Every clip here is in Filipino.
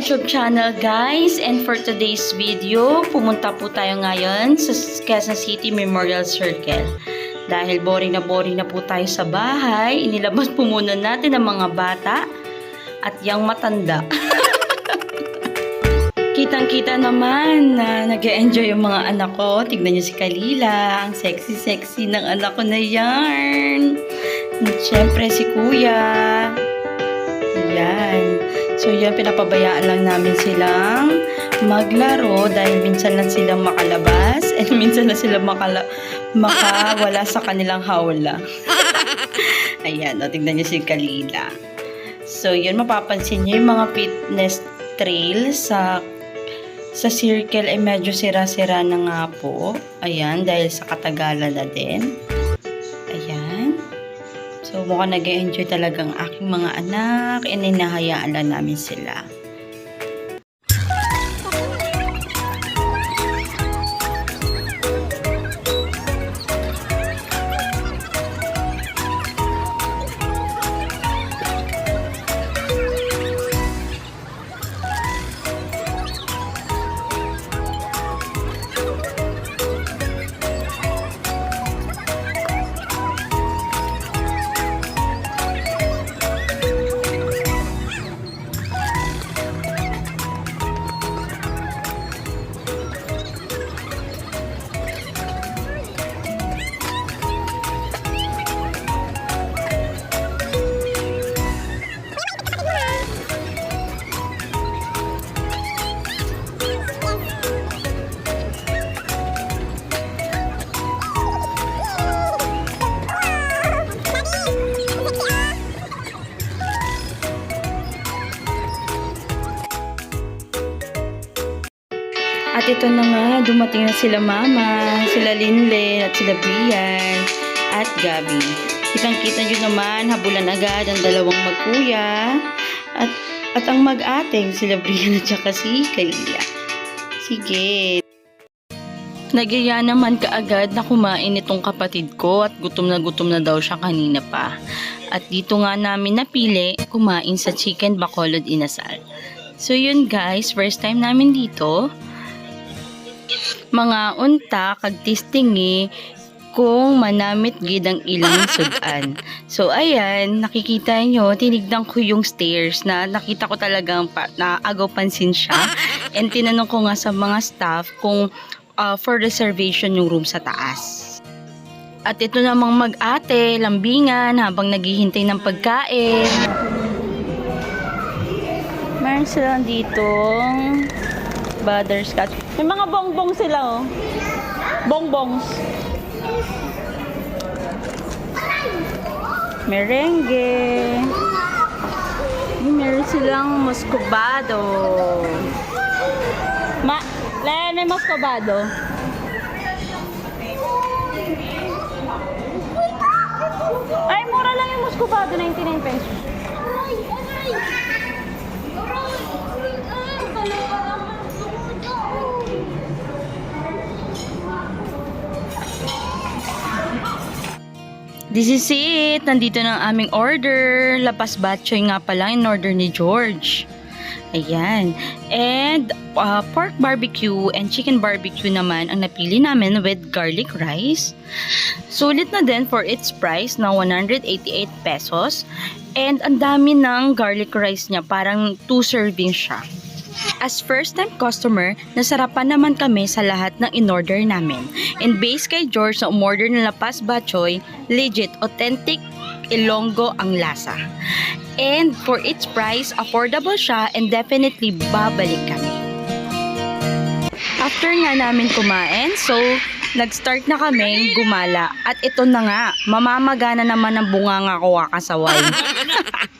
YouTube channel guys and for today's video, pumunta po tayo ngayon sa Quezon City Memorial Circle. Dahil boring na boring na po tayo sa bahay, inilabas po muna natin ang mga bata at yung matanda. Kitang-kita naman na nag enjoy yung mga anak ko. Tignan niyo si Kalila, ang sexy-sexy ng anak ko na yarn. At syempre si Kuya. Yan. So yan, pinapabayaan lang namin silang maglaro dahil minsan lang silang makalabas and minsan lang sila makala makawala sa kanilang hawla. Ayan, o, tignan niyo si Kalila. So yun, mapapansin niyo yung mga fitness trail sa sa circle ay medyo sira-sira na nga po. Ayan, dahil sa katagalan na din. Mukhang nag enjoy talaga ang aking mga anak. And inahayaan lang namin sila. Ito na nga, dumating na sila mama, sila Linlin at sila Brian at Gabi. Kitang-kita nyo naman, habulan agad ang dalawang magkuya at, at ang mag-ating sila Brian at saka si Kalila. Sige. Nagyaya naman kaagad na kumain itong kapatid ko at gutom na gutom na daw siya kanina pa. At dito nga namin napili kumain sa chicken bacolod inasal. So yun guys, first time namin dito mga unta kag tistingi kung manamit gid ang ilang sudan. So ayan, nakikita nyo, tinignan ko yung stairs na nakita ko talagang pa, naagaw pansin siya. And tinanong ko nga sa mga staff kung uh, for reservation yung room sa taas. At ito namang mag-ate, lambingan habang naghihintay ng pagkain. Meron silang ditong butterscotch. May mga bongbong sila oh. Bongbongs. Merengue. Meron silang muscovado. Ma, Len, may muscovado. Ay, mura lang yung muscovado, 99 pesos. This is it. Nandito na ang aming order. Lapas batchoy nga pala in order ni George. Ayan. And uh, pork barbecue and chicken barbecue naman ang napili namin with garlic rice. Sulit na din for its price na 188 pesos. And ang dami ng garlic rice niya. Parang 2 serving siya. As first-time customer, nasarapan naman kami sa lahat ng in-order namin. And based kay George na umorder ng Lapas Bachoy, legit, authentic Ilonggo ang lasa. And for its price, affordable siya and definitely babalik kami. After nga namin kumain, so nag-start na kami gumala. At ito na nga, mamamagana naman ang bunganga ko kakasaway.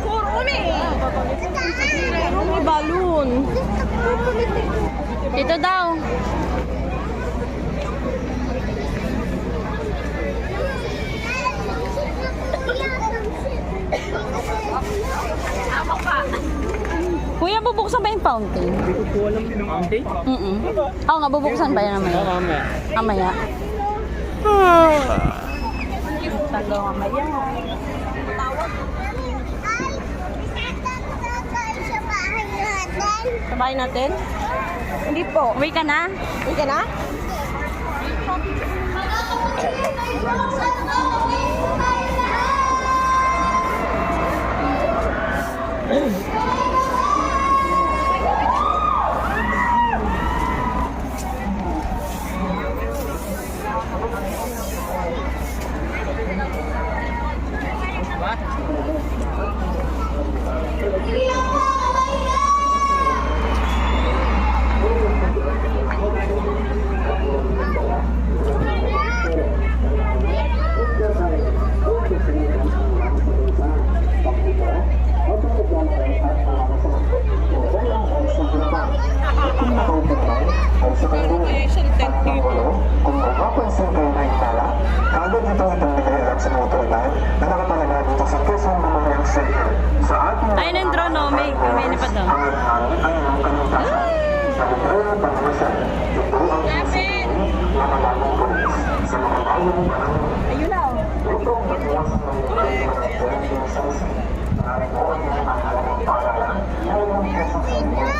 Kurumi! Kurumi balloon. Ito daw. Kuya, bubuksan ba yung fountain? Hindi ko po alam yung fountain. Mm-mm. Oo nga, bubuksan ba yan mamaya? mamaya. Mamaya. Talo nga maya. Sabay natin? Hindi po. Uwi ka na? Uwi ka na? Kung Ang Quezon City.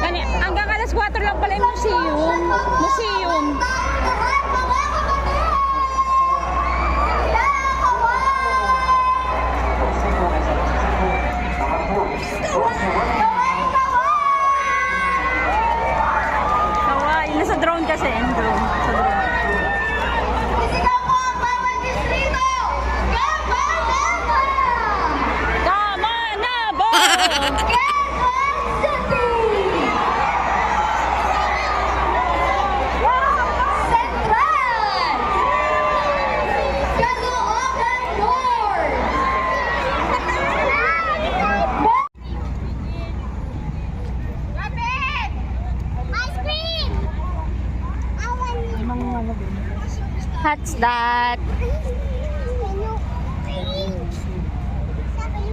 Ano, hanggang alas 4 lang pala yung museum. Museum. What's that?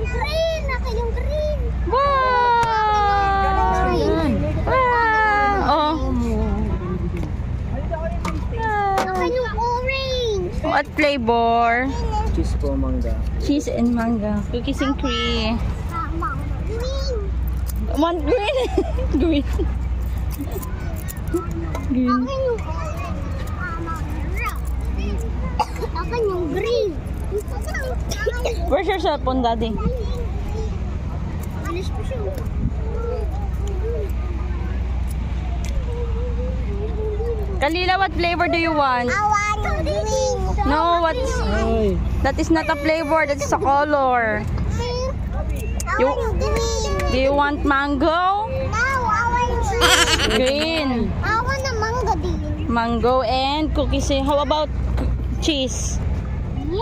Green! Naka yung green! Wow! Wow! Oh. Naka yung orange! What flavor? Cheese po, mangga. Cheese and mango. Cookies and cream. Green! One green. green. Green. Akin yung orange. Tama. Akin yung green. Where's your cellphone, daddy? Alis ko siya. Kalila, what flavor do you want? I want green. No, what's... Ay, That is not a flavor, that is a color. You-. Do you want mango? No, I want green. Green. I want a mango din. Mango and cookies. How about cheese?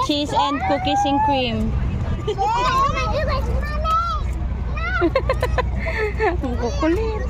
Cheese and cookies and cream. Yeah, I want to do this, mommy. Ang kukulit.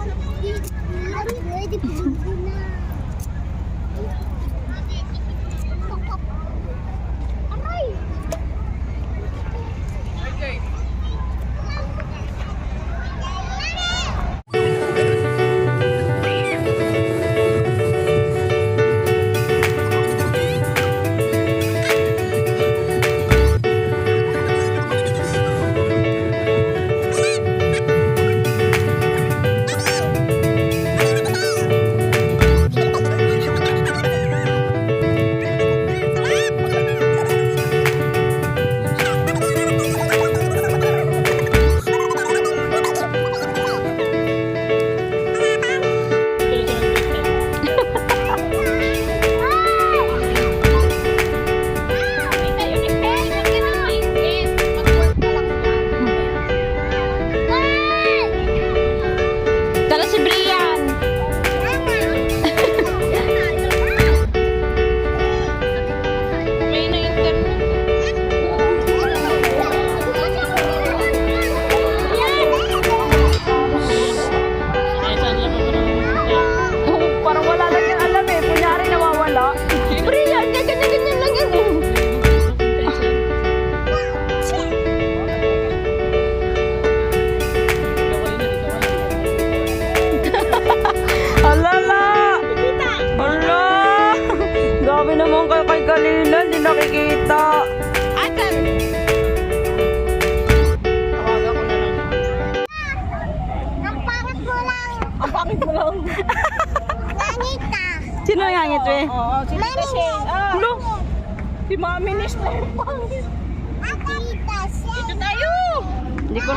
Hindi ko,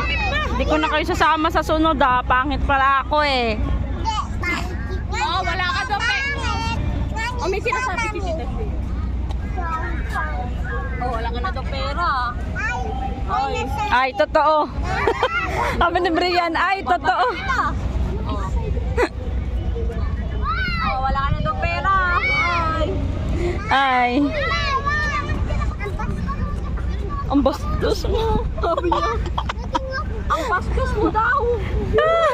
hindi ko na kayo sasama sa sunod, ah. Pangit pala ako, eh. Oo, wala ka daw, pe. Oh, may sinasabi si Tita. Oh, wala ka na daw pera. Ay, Ay. Totoo. Sabi ni Brian, ay, totoo. Oh. oh, wala ka na daw pera. Ay. Ay, ang bastos mo. Sabi niya. Ang bastos mo daw.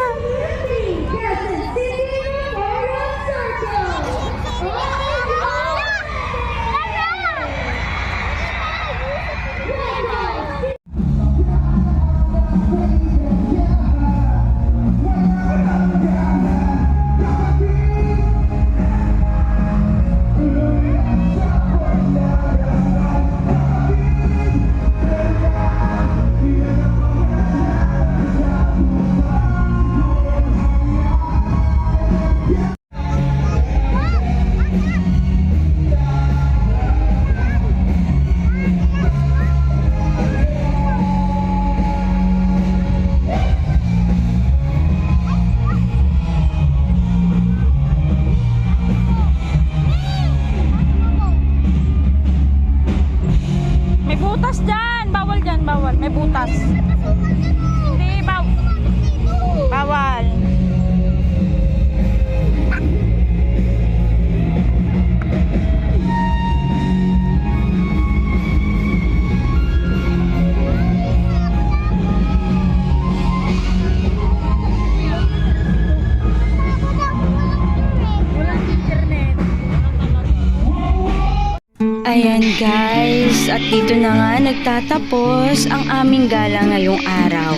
Ayan at dito na nga nagtatapos ang aming gala ngayong araw.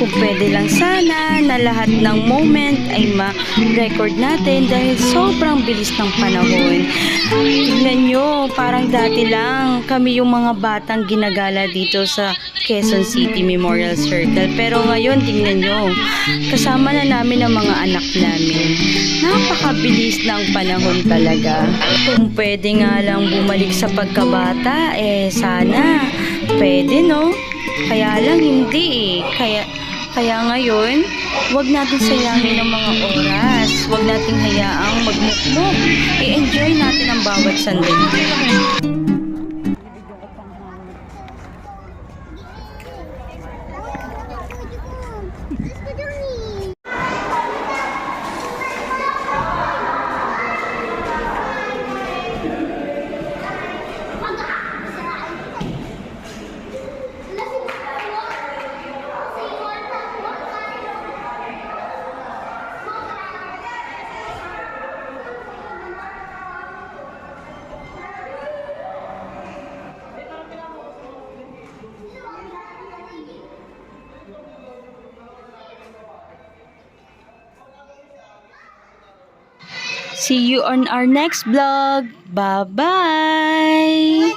Kung pwede lang sana na lahat ng moment ay ma-record natin dahil sobrang bilis ng panahon. Tignan nyo, parang dati lang kami yung mga batang ginagala dito sa Quezon City Memorial Circle. Pero ngayon, tingnan nyo, kasama na namin ang mga anak namin. Napakabilis ng panahon talaga. Kung pwede nga lang bumalik sa pagkabata, sana. Pwede no? Kaya lang hindi eh. Kaya, kaya ngayon, wag natin sayangin ang mga oras. Wag natin hayaang magmukmuk. I-enjoy natin ang bawat sandali. See you on our next vlog. Bye-bye!